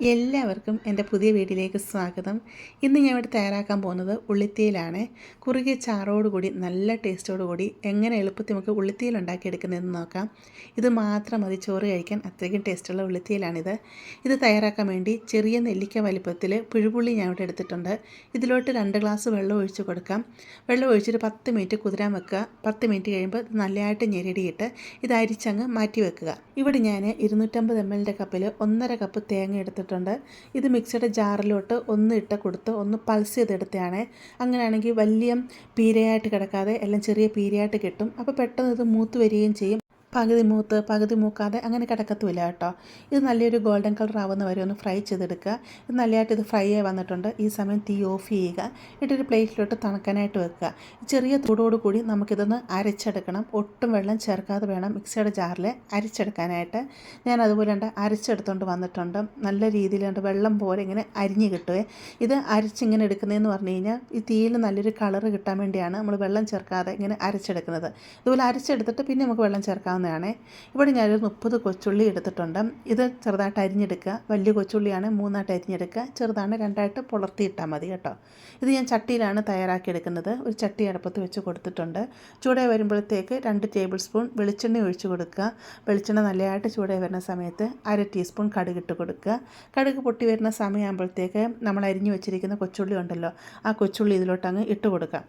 എല്ലാവർക്കും എന്റെ പുതിയ വീട്ടിലേക്ക് സ്വാഗതം. ഇന്ന് ഞാൻ ഇവിടെ തയ്യാറാക്കാൻ പോകുന്നത് ഉള്ളിത്തീയിലാണ്. കുറുകിയ ചാറോടുകൂടി നല്ല ടേസ്റ്റോടുകൂടി എങ്ങനെ എളുപ്പത്തിൽ നമുക്ക് ഉള്ളിത്തീയിൽ ഉണ്ടാക്കിയെടുക്കുന്നതെന്ന് നോക്കാം. ഇത് മാത്രം മതി ചോറ് കഴിക്കാൻ അത്രയ്ക്കും ടേസ്റ്റുള്ള ഉള്ളിത്തീയിലാണിത്. ഇത് തയ്യാറാക്കാൻ വേണ്ടി ചെറിയ നെല്ലിക്ക വലിപ്പത്തിൽ പുഴുപുള്ളി ഞാൻ ഇവിടെ എടുത്തിട്ടുണ്ട്. ഇതിലോട്ട് രണ്ട് ഗ്ലാസ് വെള്ളം ഒഴിച്ച് കൊടുക്കാം. വെള്ളം ഒഴിച്ചിട്ട് പത്ത് മിനിറ്റ് കുതിരാൻ വെക്കുക. പത്ത് മിനിറ്റ് കഴിയുമ്പോൾ നല്ലതായിട്ട് ഞെരടിയിട്ട് ഇത് അരിച്ചങ്ങ് മാറ്റി വെക്കുക. ഇവിടെ ഞാൻ ഇരുന്നൂറ്റമ്പത് എം എല്ലിന്റെ കപ്പിൽ ഒന്നര കപ്പ് തേങ്ങ എടുത്തിട്ടുണ്ട് ഇത് മിക്സിയുടെ ജാറിലോട്ട് ഒന്ന് ഇട്ട് കൊടുത്ത് ഒന്ന് പൾസ് ചെയ്തെടുത്തതാണ് അങ്ങനെയാണെങ്കിൽ വലിയ പീരയായിട്ട് കിടക്കാതെ എല്ലാം ചെറിയ പീരയായിട്ട് കിട്ടും. അപ്പോൾ പെട്ടെന്ന് ഇത് മൂത്ത് വരികയും ചെയ്യും. പകുതി മൂത്ത് പകുതി മൂക്കാതെ അങ്ങനെ കിടക്കത്തുമില്ല കേട്ടോ. ഇത് നല്ലൊരു ഗോൾഡൻ കളർ ആവുന്ന വരെ ഒന്ന് ഫ്രൈ ചെയ്തെടുക്കുക. ഇത് നല്ലതായിട്ട് ഇത് ഫ്രൈ ആയി വന്നിട്ടുണ്ട്. ഈ സമയം തീ ഓഫ് ചെയ്യുക. എന്നിട്ടൊരു പ്ലേറ്റിലോട്ട് തണുക്കാനായിട്ട് വെക്കുക. ചെറിയ കൂടി നമുക്കിതൊന്ന് അരച്ചെടുക്കണം. ഒട്ടും വെള്ളം ചേർക്കാതെ വേണം മിക്സിയുടെ ജാറിൽ അരച്ചെടുക്കാനായിട്ട്. ഞാൻ അതുപോലെ ഉണ്ട് അരച്ചെടുത്തുകൊണ്ട് വന്നിട്ടുണ്ട്. നല്ല രീതിയിലുണ്ട് വെള്ളം പോലെ ഇങ്ങനെ അരിഞ്ഞ് കിട്ടുവേ. ഇത് അരച്ചിങ്ങനെ എടുക്കുന്നതെന്ന് പറഞ്ഞു കഴിഞ്ഞാൽ ഈ തീയിൽ നല്ലൊരു കളറ് കിട്ടാൻ വേണ്ടിയാണ് നമ്മൾ വെള്ളം ചേർക്കാതെ ഇങ്ങനെ അരച്ചെടുക്കുന്നത്. ഇതുപോലെ അരച്ചെടുത്തിട്ട് പിന്നെ നമുക്ക് വെള്ളം ചേർക്കാവുന്നതാണ് ഇവിടെ ഞാനൊരു മുപ്പത് കൊച്ചുള്ളി എടുത്തിട്ടുണ്ട്. ഇത് ചെറുതായിട്ട് അരിഞ്ഞെടുക്കുക. വലിയ കൊച്ചുള്ളിയാണ് മൂന്നായിട്ട് അരിഞ്ഞെടുക്കുക. ചെറുതാണ് രണ്ടായിട്ട് പുളർത്തിയിട്ടാൽ മതി കേട്ടോ. ഇത് ഞാൻ ചട്ടിയിലാണ് തയ്യാറാക്കിയെടുക്കുന്നത് ഒരു ചട്ടി അടുപ്പത്ത് വെച്ച് കൊടുത്തിട്ടുണ്ട്. ചൂടായി വരുമ്പോഴത്തേക്ക് രണ്ട് ടേബിൾ സ്പൂൺ വെളിച്ചെണ്ണ ഒഴിച്ച് കൊടുക്കുക. വെളിച്ചെണ്ണ നല്ലതായിട്ട് ചൂടായി വരുന്ന സമയത്ത് അര ടീസ്പൂൺ കടുക് ഇട്ട് കൊടുക്കുക. കടുക് പൊട്ടി വരുന്ന സമയമാകുമ്പോഴത്തേക്ക് നമ്മൾ അരിഞ്ഞു വെച്ചിരിക്കുന്ന കൊച്ചുള്ളി ഉണ്ടല്ലോ ആ കൊച്ചുള്ളി ഇതിലോട്ടങ്ങ് ഇട്ട് കൊടുക്കുക.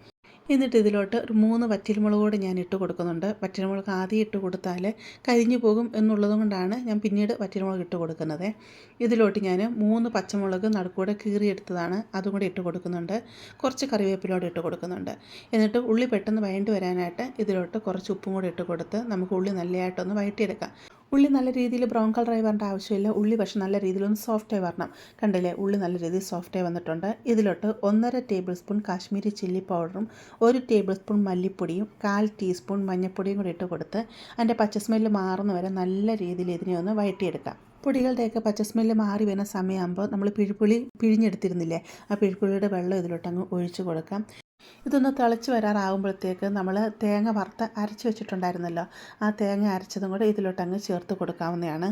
എന്നിട്ട് ഇതിലോട്ട് ഒരു മൂന്ന് വറ്റൽമുളക് കൂടെ ഞാൻ ഇട്ട് കൊടുക്കുന്നുണ്ട്. വറ്റൽമുളക് ആദ്യം ഇട്ട് കൊടുത്താൽ കരിഞ്ഞു പോകും എന്നുള്ളതുകൊണ്ടാണ് ഞാൻ പിന്നീട് വറ്റൽമുളക് ഇട്ട് കൊടുക്കുന്നത്. ഇതിലോട്ട് ഞാൻ മൂന്ന് പച്ചമുളക് നടുക്കൂടെ കീറിയെടുത്തതാണ്. അതും കൂടി ഇട്ട് കൊടുക്കുന്നുണ്ട്. കുറച്ച് കറിവേപ്പിലോട് ഇട്ട് കൊടുക്കുന്നുണ്ട്. എന്നിട്ട് ഉള്ളി പെട്ടെന്ന് വഴണ്ടി വരാനായിട്ട് ഇതിലോട്ട് കുറച്ച് ഉപ്പും കൂടി ഇട്ട് കൊടുത്ത് നമുക്ക് ഉള്ളി നല്ലതായിട്ടൊന്ന് വഴറ്റിയെടുക്കാം. ഉള്ളി നല്ല രീതിയിൽ ബ്രൗൺ കളറായി വരേണ്ട ആവശ്യമില്ല. ഉള്ളി പക്ഷെ നല്ല രീതിയിലൊന്ന് സോഫ്റ്റായി വരണം. കണ്ടില്ലേ? ഉള്ളി നല്ല രീതിയിൽ സോഫ്റ്റായി വന്നിട്ടുണ്ട്. ഇതിലോട്ട് ഒന്നര ടേബിൾ സ്പൂൺ കാശ്മീരി ചില്ലി പൗഡറും ഒരു ടേബിൾ സ്പൂൺ മല്ലിപ്പൊടിയും കാൽ ടീസ്പൂൺ മഞ്ഞൾപ്പൊടിയും കൂടി ഇട്ട് കൊടുത്ത് അതിന്റെ പച്ചസ്മെല്ല് മാറുന്ന വരെ നല്ല രീതിയിൽ ഇതിനെ ഒന്ന് വഴറ്റിയെടുക്കാം. പൊടികളുടെയൊക്കെ പച്ച സ്മെല്ല് മാറി വരുന്ന സമയമാകുമ്പോൾ നമ്മൾ പിഴുപുളി പിഴിഞ്ഞെടുത്തിരുന്നില്ലേ? ആ പിഴുപുളിയുടെ വെള്ളം ഇതിലോട്ടങ്ങ് ഒഴിച്ചു കൊടുക്കാം. ഇതൊന്ന് തിളച്ച് വരാറാകുമ്പോഴത്തേക്ക് നമ്മൾ തേങ്ങ വറുത്ത് അരച്ച് വെച്ചിട്ടുണ്ടായിരുന്നല്ലോ. ആ തേങ്ങ അരച്ചതും കൂടെ ഇതിലോട്ടങ്ങ് ചേർത്ത് കൊടുക്കാവുന്നതാണ്.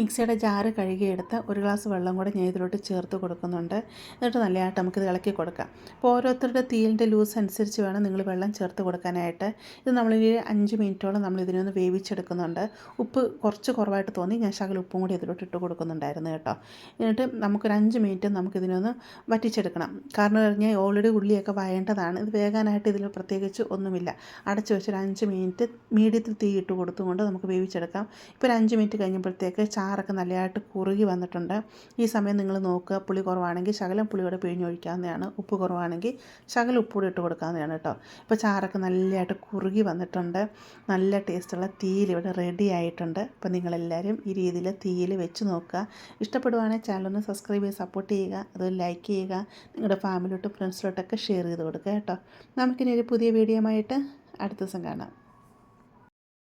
മിക്സിയുടെ ജാറ് കഴുകിയെടുത്ത് ഒരു ഗ്ലാസ് വെള്ളം കൂടെ ഞാൻ ഇതിലോട്ട് ചേർത്ത് കൊടുക്കുന്നുണ്ട്. എന്നിട്ട് നല്ലതായിട്ട് നമുക്കിത് ഇളക്കി കൊടുക്കാം. അപ്പോൾ ഓരോരുത്തരുടെ തീലിന്റെ ലൂസ് അനുസരിച്ച് വേണം നിങ്ങൾ വെള്ളം ചേർത്ത് കൊടുക്കാനായിട്ട്. ഇത് നമ്മളിനി അഞ്ച് മിനിറ്റോളം നമ്മൾ ഇതിനൊന്ന് വേവിച്ചെടുക്കുന്നുണ്ട്. ഉപ്പ് കുറച്ച് കുറവായിട്ട് തോന്നി. ഞാൻ ശകല ഉപ്പും കൂടി ഇതിലോട്ട് ഇട്ട് കൊടുക്കുന്നുണ്ടായിരുന്നു കേട്ടോ. എന്നിട്ട് നമുക്കൊരു അഞ്ച് മിനിറ്റ് നമുക്കിതിനൊന്ന് വറ്റിച്ചെടുക്കണം. കാരണം പറഞ്ഞാൽ ഓൾറെഡി ഉള്ളിയൊക്കെ വയേണ്ടതാണ് ഇത് വേകാനായിട്ട് ഇതിൽ പ്രത്യേകിച്ച് ഒന്നുമില്ല. അടച്ചു വെച്ചൊരു അഞ്ച് മിനിറ്റ് മീഡിയത്തിൽ തീ ഇട്ട് കൊടുത്തുകൊണ്ട് നമുക്ക് വേവിച്ചെടുക്കാം. ഇപ്പോൾ ഒരു അഞ്ച് മിനിറ്റ് കഴിഞ്ഞപ്പോഴത്തേക്ക് ചാറൊക്കെ നല്ലതായിട്ട് കുറുകി വന്നിട്ടുണ്ട്. ഈ സമയം നിങ്ങൾ നോക്കുക പുളി കുറവാണെങ്കിൽ ശകലം പുളിയോടെ പിഴിഞ്ഞൊഴിക്കാവുന്നതാണ് ഉപ്പ് കുറവാണെങ്കിൽ ശകലം കൂടി ഇട്ട് കൊടുക്കാവുന്നതാണ് കേട്ടോ. ഇപ്പോൾ ചാറൊക്കെ നല്ലതായിട്ട് കുറുകി വന്നിട്ടുണ്ട്. നല്ല ടേസ്റ്റുള്ള തീയിൽ ഇവിടെ റെഡി ആയിട്ടുണ്ട്. അപ്പോൾ നിങ്ങളെല്ലാവരും ഈ രീതിയിൽ തീയിൽ വെച്ച് നോക്കുക. ഇഷ്ടപ്പെടുവാണെങ്കിൽ ചാനലൊന്ന് സബ്സ്ക്രൈബ് ചെയ്ത് സപ്പോർട്ട് ചെയ്യുക അത് ലൈക്ക് ചെയ്യുക നിങ്ങളുടെ ഫാമിലിയോട്ടും ഫ്രണ്ട്സിലോട്ടൊക്കെ ഷെയർ ചെയ്ത് കൊടുക്കുക കേട്ടോ. നമുക്കിനി ഒരു പുതിയ വീഡിയോ ആയിട്ട് അടുത്ത ദിവസം കാണാം.